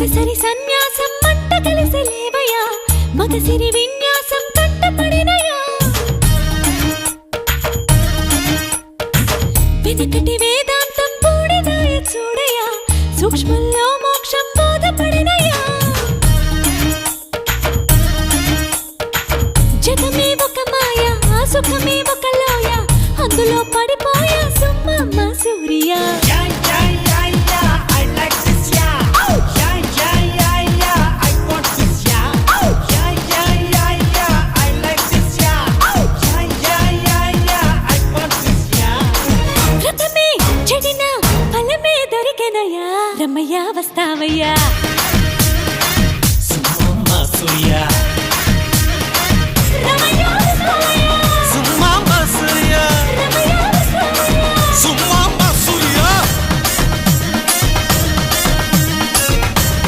ఒక్కసారి సన్యాసం మంట కలిసి లేవయా? మగసిరి విన్యాసం కంటపడినయా వెనకటి వేదాంతం పూడిదాయ చూడయా? సూక్ష్మంలో మోక్షం బోధపడినయా? జగమే ఒక మాయ సుఖమే ఒక దొరికెనయా రమ్మయ్య వస్తావయ్యా Summa Surya.